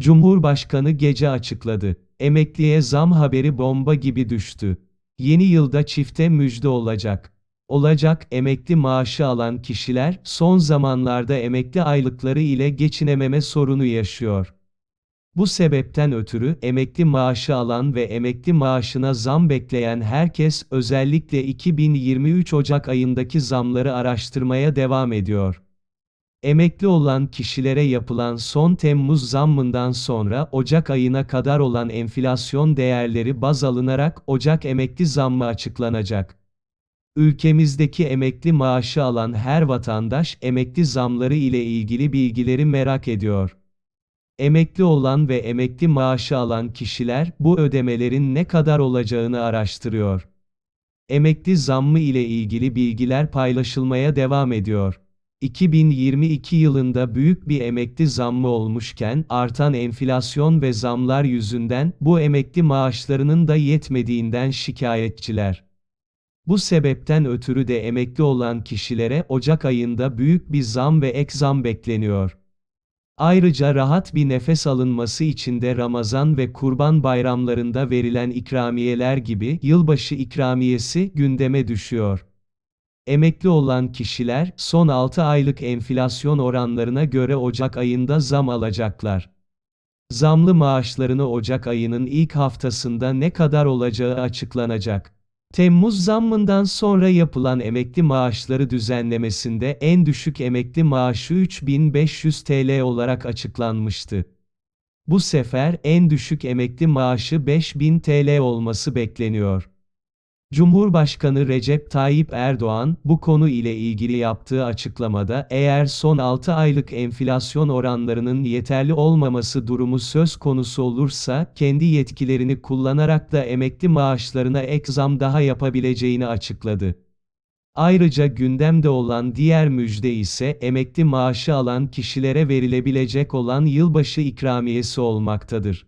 Cumhurbaşkanı gece açıkladı. Emekliye zam haberi bomba gibi düştü. Yeni yılda çifte müjde olacak. Olacak emekli maaşı alan kişiler son zamanlarda emekli aylıkları ile geçinememe sorunu yaşıyor. Bu sebepten ötürü emekli maaşı alan ve emekli maaşına zam bekleyen herkes özellikle 2023 Ocak ayındaki zamları araştırmaya devam ediyor. Emekli olan kişilere yapılan son Temmuz zammından sonra Ocak ayına kadar olan enflasyon değerleri baz alınarak Ocak emekli zammı açıklanacak. Ülkemizdeki emekli maaşı alan her vatandaş emekli zamları ile ilgili bilgileri merak ediyor. Emekli olan ve emekli maaşı alan kişiler bu ödemelerin ne kadar olacağını araştırıyor. Emekli zammı ile ilgili bilgiler paylaşılmaya devam ediyor. 2022 yılında büyük bir emekli zammı olmuşken artan enflasyon ve zamlar yüzünden bu emekli maaşlarının da yetmediğinden şikayetçiler. Bu sebepten ötürü de emekli olan kişilere Ocak ayında büyük bir zam ve ek zam bekleniyor. Ayrıca rahat bir nefes alınması için de Ramazan ve Kurban bayramlarında verilen ikramiyeler gibi yılbaşı ikramiyesi gündeme düşüyor. Emekli olan kişiler son 6 aylık enflasyon oranlarına göre Ocak ayında zam alacaklar. Zamlı maaşlarını Ocak ayının ilk haftasında ne kadar olacağı açıklanacak. Temmuz zammından sonra yapılan emekli maaşları düzenlemesinde en düşük emekli maaşı 3500 TL olarak açıklanmıştı. Bu sefer en düşük emekli maaşı 5000 TL olması bekleniyor. Cumhurbaşkanı Recep Tayyip Erdoğan, bu konu ile ilgili yaptığı açıklamada, eğer son 6 aylık enflasyon oranlarının yeterli olmaması durumu söz konusu olursa, kendi yetkilerini kullanarak da emekli maaşlarına ek zam daha yapabileceğini açıkladı. Ayrıca gündemde olan diğer müjde ise emekli maaşı alan kişilere verilebilecek olan yılbaşı ikramiyesi olmaktadır.